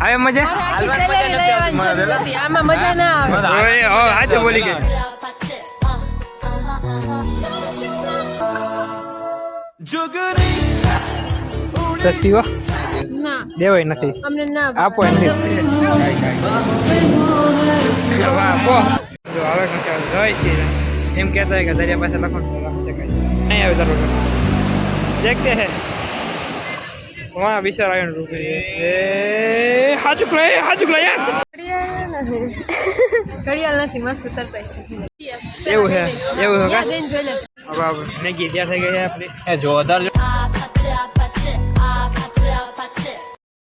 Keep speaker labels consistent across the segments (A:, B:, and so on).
A: આવે મજા?
B: જરૂર આમાં મજા ના આવે.
A: હાચે બોલી ગઈ. દસ
B: ના.
A: દેવાય નથી.
B: અમને ના
A: આપો એમ. એમ કહેતા હોય કે દરિયા પાસે લખવાનું લખી શકાય નહીં આવે તારો દેખતે હે વિચાર આવ્યો રૂપી એ હાચુક લે હાચુક લે
B: ઘડિયાળ નથી મસ્ત સરપ્રાઈઝ છે
A: એવું છે એવું છે કાશ હવે મેગી ત્યાં થઈ ગઈ છે આપણી
C: એ જોરદાર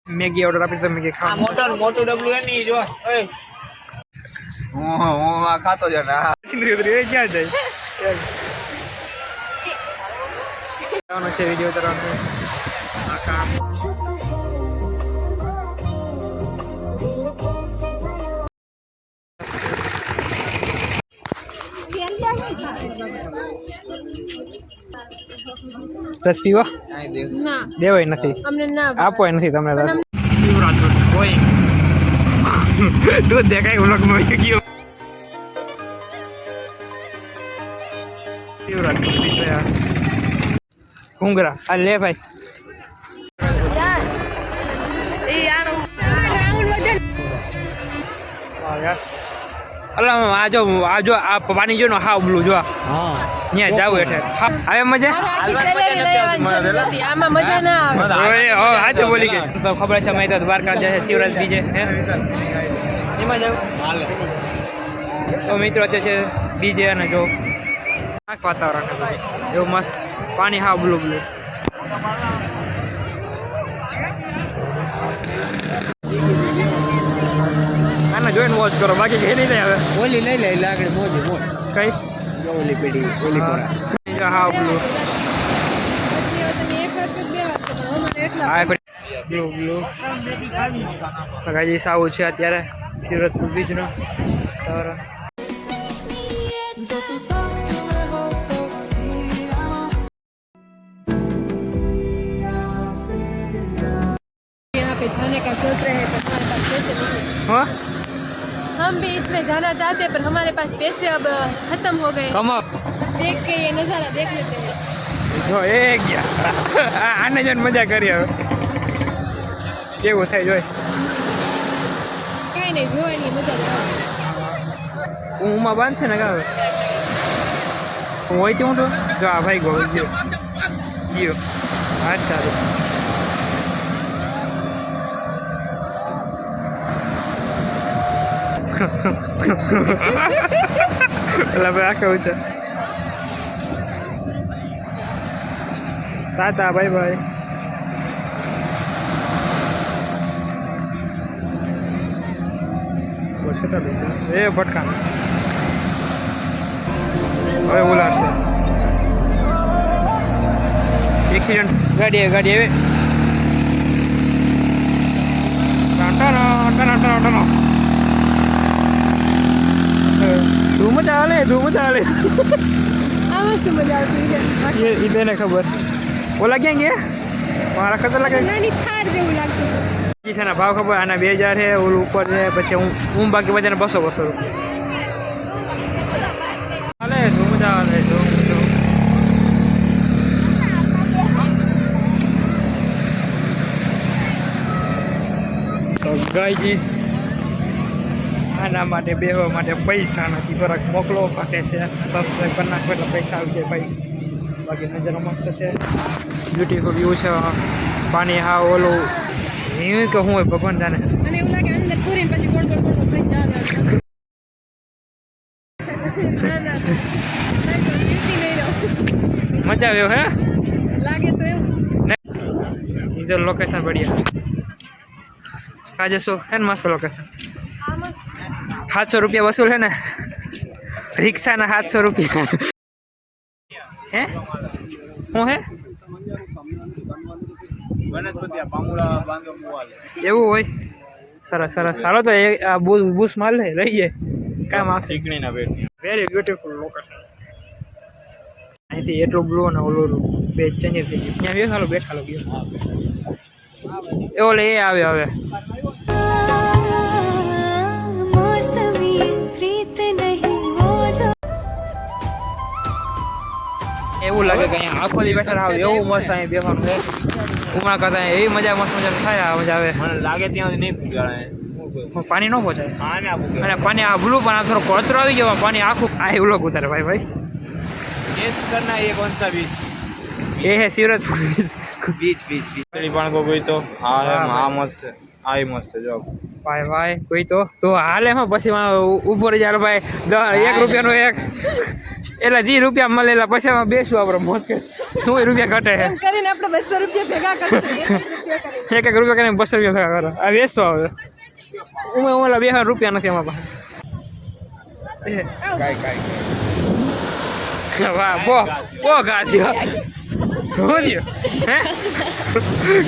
A: મેગી ઓર્ડર આપી તો મેગી
C: આ
A: ખાવા
C: મોટો મોટું ડબલું નહીં જો. ઓય. હું હું આ ખાતો જ ને આ
A: એ ક્યાં જાય? છે વીડિયો આ કામ. પીવા દેવાય નથી. આપવાય નથી તમને રસ. દૂધ દેખાય ઉલગમાં છે ગયો આ લે ભાઈ. અલા આ જો આ જો આ પાણી જો ને હા બ્લુ જો
C: હા.
A: ત્યાં જાવ એટલે આવે મજા?
B: આમાં મજા ના આવે.
A: હાચે બોલી ગઈ તો ખબર છે મેં તો દ્વારકા જશે છે શિવરાજ બીજે હે? એમાં જાવ તો મિત્રો અત્યારે છે બીજે અને જો આખ વાતાવરણ એવું મસ્ત પાણી હા બ્લુ બ્લુ. આને જોઈને વોચ કરો. બાકી ઘેરી નહીં આવે
C: ઓલી લઈ લે એટલે આગળ મોજે મોજ.
A: કઈ?
C: ઓલી પેઢી ઓલી કોરા
A: જો હા બ્લુ હા બ્લુ બ્લુ તો ગાજી સાવું છે અત્યારે શિવરાજપુર બીજનો તારા
B: यहाँ पे जाने का सोच रहे हैं पर हमारे पास पैसे नहीं
A: હા
B: हम भी इसमें जाना चाहते हैं पर हमारे पास पैसे अब खत्म हो गए
A: કમાઓ
B: देख के ये नज़ारा देख लेते हैं
A: જો એ ગયા આ- આને જોઈને મજા કરી હવે કેવું થાય જોઈ
B: કાંઈ નહીં જોવાની મજા જ આવે
A: ઊંમાં બાંધ છે ને કાવે હું હોય હું તો જો આ ભાઈ ગયો ગયો ગયો અચ્છા પેલા ભાઈ આખે ઊંચા તાતા બાય બાય એ ભટકા હવે બોલાશે એક્સિડન્ટ ગાડી ગાડી આવે ટાટા ટાટા ટાટા ધૂમ ચાલે ધૂમ ચાલે
B: આમાં શું મજા આવતી
A: એ એ તેને ખબર. ઓલા ક્યાં ગયા? મારા ખતર લાગે.
B: નાની થાર જેવું લાગતું.
A: છે છે ભાવ ખબર આના બે હજાર છે ઓલું ઉપર છે પછી હું હું બાકી બધાને બસો બસો રૂપિયા. ચાલે ધૂમ ચાલે ધૂમ ધૂમ તો ગાયજી આના માટે બેહવા માટે પૈસા નથી. ફરક મોકલો પાકે છે. સબસ્ક્રાઈબ કરી નાખો એટલે પૈસા આવી જાય ભાઈ. બાકી નજર મસ્ત છે. બ્યુટીફુલ વ્યૂ છે. પાણી હા ઓલું. એવું કે હું ભગવાન
B: જાને
A: મજા આવ્યો હે?
B: લાગે તો એવું.
A: ઇધર લોકેશન બઢિયા. આજે શું? હે મસ્ત લોકેશન સાતસો રૂપિયા વસૂલ છે ને રિક્ષાના સાતસો રૂપિયા. હે? શું હે? એવું હોય? સરસ સરસ. સારો તો એ આ બુસ માલ લે રહી જાય. કામ આવશે.
C: ચીકણીના પેટની
A: વેરી બ્યુટીફુલ લોકેશન અહીંથી એટલું બ્લુ અને ઓલું બે ચેન્જ થઈ ગયું. ત્યાં બેસાલો બેઠાલો ગયો એ ઓલે એ આવે હવે લાગે કે અહીંયા આખો દી બેઠા આવે એવું મસ્ત અહીં બેસવાનું છે. ઉમળા કરતા એવી મજા મસ્ત મજા થાય મજા આવે.
C: મને લાગે ત્યાં સુધી નહીં પહોંચાડે
A: પાણી ન પહોંચાય. અને પાણી આ ભૂલું પણ આ થોડો કોચરો આવી ગયો પાણી આખું આ એવું લોક ઉતારે ભાઈ ભાઈ.
C: ટેસ્ટ કરના એ કોણ સા બીચ
A: એ હે શિવરાજ બીચ
C: બીચ બીચ બીચ પણ કોઈ તો.
A: હા
C: હે હા મસ્ત છે. આય મસ્ત છે જો.
A: ભાઈ ભાઈ કોઈ તો. તો હાલે માં પછી ઉપર રહી જાય ભાઈ. એક રૂપિયાનો એક. એટલે જે રૂપિયા મળેલા પછી એમાં બેસું આપણે મોજ કે શું રૂપિયા ઘટે
B: કરીને આપણે બસો રૂપિયા ભેગા કરીએ એક એક રૂપિયા કરીને
A: બસો રૂપિયા ભેગા કરો. આ બેસું આવે. ઉમે ઉમેલા બે રૂપિયા નથી એમાં પાસે. વાહ બો બો ગાજ્યો હોજ્યો હે?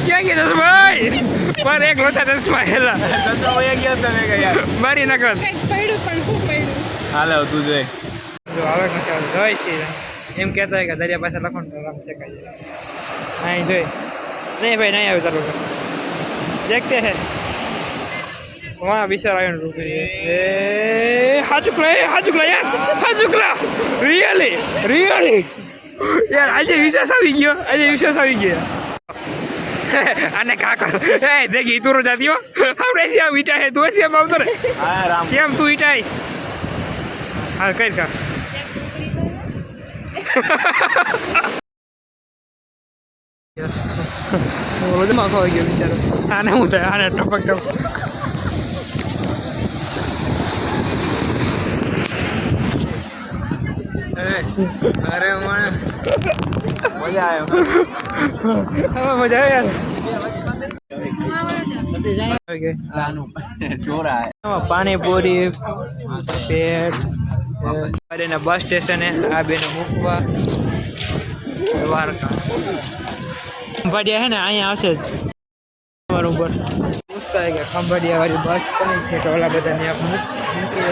A: ક્યાં ગયા ભાઈ પર એક લોટા ચશ્મા હેલા.
C: ચશ્મા ગયા ગયા તમે ગયા
A: મારી
B: નકર પડ્યું પણ ખૂબ પડ્યું?
C: હાલે તું જોઈ.
A: જો આવે કાંઠે જોઈ છીએ એમ કહેતા કે દરિયા પાસે લખવાનું રમ છે કાંઈ. નહીં જોઈ. નહીં ભાઈ નહીં આવ્યું તારું દેખતે હે. વાહ વિશાળ આવ્યો રૂપી એ હાચુકલા એ હાચુકલા યાર. હાચુકલા રિયલી રિયલી યાર આજે વિશ્વાસ આવી ગયો. આજે વિશ્વાસ આવી ગયો. અને કાકા એ દેખી તું રોજા થયો આપણે શ્યામ ઈટા હે તું શ્યામ આવતો
C: ને
A: શ્યામ તું ઈટાય હા. કઈ કા બધું ખોવાઈ ગયો બિચારો આને હું થાય? આને ટપક ટપક
C: અરે મને મજા
A: આવ્યો મજા આવે પાણીપુરી પેટ અને બસ સ્ટેશને આ બેને મૂકવા દ્વારકા. ખંભાડિયા હે ને, અહીંયા આવશે બરોબર પૂછતા કે ખંભાડિયા વાળી બસ કઈ છે તો ઓલા બધા ત્યાં મૂકી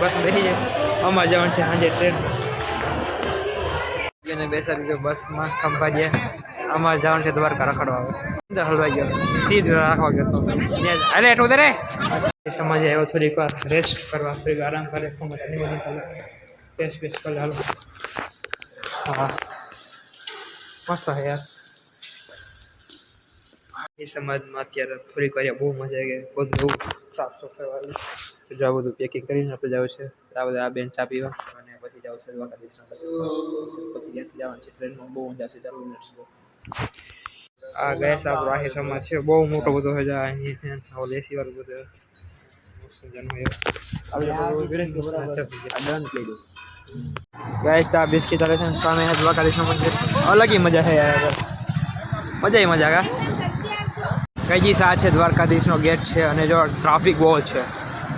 A: બસ બેસી જાય. અમારે જવાનું છે સાંજે ટ્રેન એને બેસાડી દીધો બસમાં ખંભાડિયા અમારે જવાનું છે દ્વારકા રખડવા. હલવાઈ ગયો. સીધ રાખવા ગયો તો. એટલું ઉતરે સમાજે આવ્યો થોડીક વાર રેસ્ટ કરવા થોડીક આરામ કરે ફોન નીકળે ફેસ ફેસ કરે હાલો. હા મસ્ત હે યાર. એ સમાજમાં અત્યારે થોડીક વાર બહુ મજા આવી ગઈ. બધું સાફ સફાઈ વાળું. જો આ બધું પેકિંગ કરીને આપણે જવું છે. આ બધા આ બેન ચા પીવા અને પછી જવું છે પછી. ત્યાંથી જવાનું છે ટ્રેનમાં. બહુ મજા આવશે ચાલો લેટ્સ ગો આ ગેસ આપણો આહિર સમાજ છે. બહુ મોટો બધો છે. અહીંયા એસી વાળું બધું સામે દ્વારકાધીશનું મંદિર અલગ મજા છે યાર. મજા મજા કા? કઈ સા છે દ્વારકાધીશનો ગેટ છે અને જો ટ્રાફિક બહુ છે.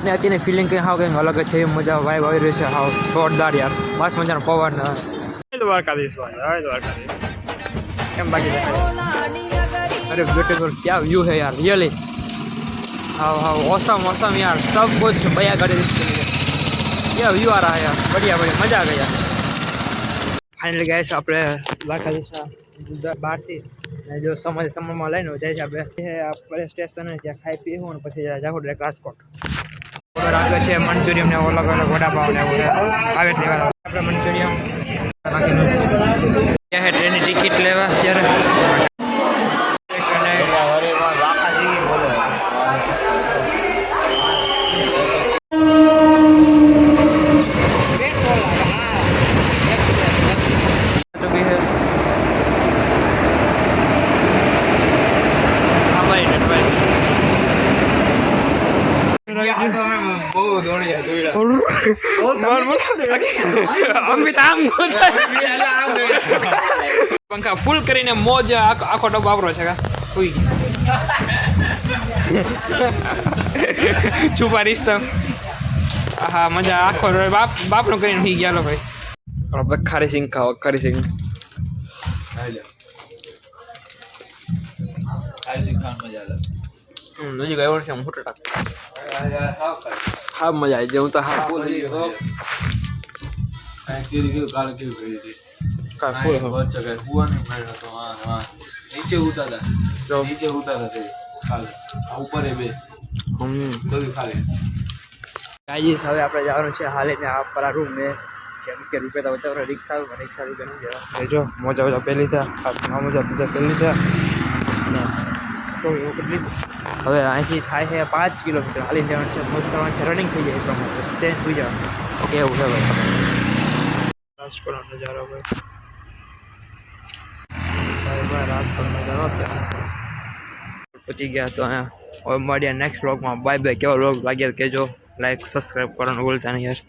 A: ને અત્યારની ફિલિંગ કંઈ હાવ કંઈક અલગ છે એ મજા વાઇબ આવી રહી છે. હાવ જોરદાર યાર. મસ્ત મજાનો પવન. દ્વારકાધીશ દ્વારકાધીશ. કેમ બાકી અરે બ્યુટીફુલ ક્યાં વ્યૂ છે યાર રિયલી हाँ हाँ औसम औसम यार सब कुछ बढ़िया कर इसके लिए ये व्यू आ रहा है यार बढ़िया बढ़िया मजा आ गया ફાઇનલી ગેસ આપણે દ્વારકાધીશના બહારથી ને જો સમય સમયમાં લઈને જાય છે આપણે એ આપણે સ્ટેશન ત્યાં ખાઈ પીવું અને પછી જાવ ડાયરેક્ટ રાજકોટ ઓર્ડર આપ્યો છે મંચુરિયમ ને અલગ અલગ વડાપાવ ને એવું છે. આવે એટલે લેવા આપણે મંચુરિયમ ત્યાં છે ટ્રેનની ટિકિટ લેવા ત્યારે પંખા ફૂલ કરીને મોજ આખો ડબ્બો વાપરો છે છુપા રિશ્તા હા મજા આખો બાપ બાપનો કરીને થઈ ગયા લો ભાઈ આપણે ખારી સિંગ ખાઓ ખારી સિંગ
C: આઈસી ખાન મજા લે
A: હમ નજીક આવ્યો છે હું મોટો ટાક હા. મજા આવી જાય હું તો હા ફૂલ
C: નીચે ઉતારતા નીચે ઉતારતા ઉપર એ
A: બે
C: બધું ખાલી
A: ગાઈજીસ હવે આપણે જવાનું છે હાલે ને આ પરા રૂમ ને
C: કેમ કે રૂપિયા તો બચાવ રિક્ષા રિક્ષા રૂપિયા નહીં જવા
A: જો મોજા બધા પહેલી થયા મોજા બધા પહેલી થયા તો એવું કરી હવે અહીંથી થાય છે પાંચ કિલોમીટર. હાલી જવાનું છે મોજ કરવાનું છે રનિંગ થઈ જાય એ પ્રમાણે. પછી ટ્રેન સુઈ જવાનું. ઓકે એવું છે ભાઈ. રાજકોટનો નજારો ભાઈ. ભાઈ ભાઈ રાજકોટનો નજારો અત્યારે પહોંચી ગયા તો અહીંયા. હવે મળ્યા નેક્સ્ટ વ્લોગમાં બાય બાય કેવો વ્લોગ લાગ્યો કહેજો. લાઈક સબસ્ક્રાઈબ કરવાનું ભૂલતા નહીં યાર.